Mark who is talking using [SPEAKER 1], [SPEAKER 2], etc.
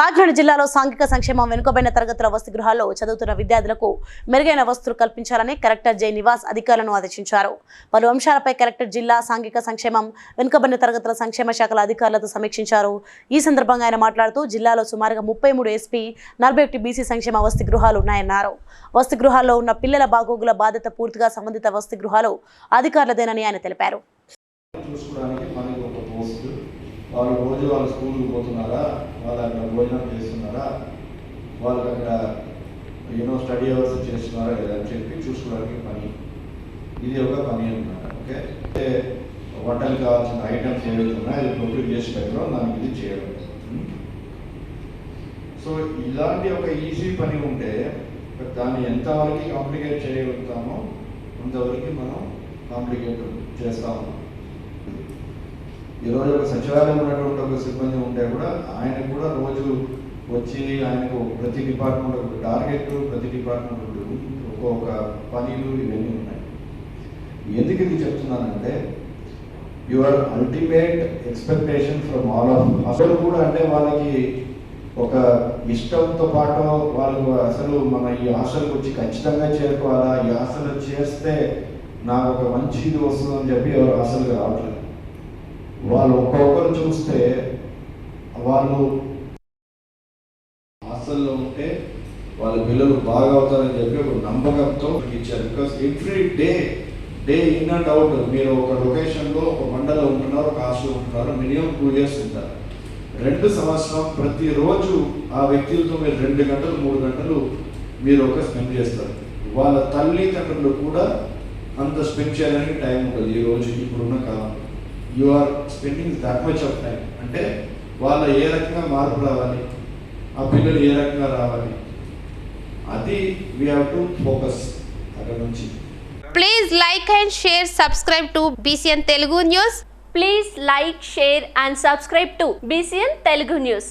[SPEAKER 1] కాకినాడ జిల్లాలో సాంఘిక సంక్షేమం వెనుకబడిన తరగతుల వసతి గృహాల్లో చదువుతున్న విద్యార్థులకు మెరుగైన వసతులు కల్పించాలని కలెక్టర్ జై నివాస్ అధికారులను ఆదేశించారు. పలు అంశాలపై కలెక్టర్ జిల్లా సాంఘిక సంక్షేమం వెనుకబడిన తరగతుల సంక్షేమ శాఖల అధికారులతో సమీక్షించారు. ఈ సందర్భంగా ఆయన మాట్లాడుతూ జిల్లాలో సుమారుగా ముప్పై మూడు ఎస్పీ నలభై ఒకటి బీసీ సంక్షేమ వసతి గృహాలు ఉన్నాయన్నారు. వసతి గృహాల్లో ఉన్న పిల్లల బాగోగుల బాధ్యత పూర్తిగా సంబంధిత వసతి గృహాలు అధికారులదేనని ఆయన తెలిపారు
[SPEAKER 2] చూసుకోవడానికి మనకి ఒక పోస్ట్ వాళ్ళు రోజు వాళ్ళ స్కూల్కి పోతున్నారా? వాళ్ళు అక్కడ భోజనం చేస్తున్నారా? వాళ్ళకి అక్కడ యూనో స్టడీ అవర్స్ చేస్తున్నారా లేదా అని చెప్పి చూసుకోవడానికి పని. ఇది ఒక పని అంటున్నారు ఓకే? అంటే వంటలు కావాల్సిన ఐటమ్స్ ఏవైతే ఉన్నాయో అది ప్రొక్యూర్ చేసి పెట్టడం దానికి ఇది చేయడం. Hmm? సో ఇలాంటి ఒక ఈజీ పని ఉంటే దాన్ని ఎంతవరకు కాంప్లికేట్ చేయగలుగుతామో అంతవరకు మనం కాంప్లికేట్ చేస్తా ఉన్నాం ఈరోజు ఒక సచివాలయం ఉన్నటువంటి ఒక సిబ్బంది ఉంటే కూడా ఆయన కూడా రోజు వచ్చి ఆయనకు ప్రతి డిపార్ట్మెంట్ ఒక టార్గెట్ ప్రతి డిపార్ట్మెంట్ ఉంటుంది ఒక్కొక్క పనులు ఇవన్నీ ఉన్నాయి. ఎందుకు ఇది చెప్తున్నానంటే your ultimate expectation from all of అసలు కూడా అంటే వాళ్ళకి ఒక ఇష్టంతో పాటు వాళ్ళు అసలు మన ఈ ఆశలకు వచ్చి ఖచ్చితంగా చేరుకోవాలా? ఈ ఆశలు చేస్తే నాకు ఒక మంచి ఇది వస్తుందని చెప్పి ఎవరు ఆశలు రావట్లేదు. వాళ్ళు ఒక్కొక్కరు చూస్తే వాళ్ళు హాస్టల్లో ఉంటే వాళ్ళ పిల్లలు బాగా అవుతారని చెప్పి ఒక నమ్మకంతో ఇచ్చారు. Because every day day in and out మీరు ఒక లొకేషన్లో ఒక మండలం ఉంటున్నారు ఒక హాస్టల్ ఉంటున్నారు మినిమం టూ ఇయర్స్ ఉంటారు. రెండు సంవత్సరం ప్రతిరోజు ఆ వ్యక్తులతో మీరు రెండు గంటలు మూడు గంటలు మీరు ఒక స్పెండ్ చేస్తారు. వాళ్ళ తల్లిదండ్రులు కూడా అంత స్పెండ్ చేయడానికి టైం ఉంటుంది ఈ రోజు ఇప్పుడున్న కాలంలో. You are spending that much of time అంటే వాళ్ళ ఏ రకంగా మార్పు రావాలి? ఆ పిల్లలు ఏ రకంగా రావాలి? అది వి హావ్ టు ఫోకస్ అక్కడ నుంచి.
[SPEAKER 3] Please like and share subscribe to BCN Telugu news
[SPEAKER 4] please like share and subscribe to BCN Telugu news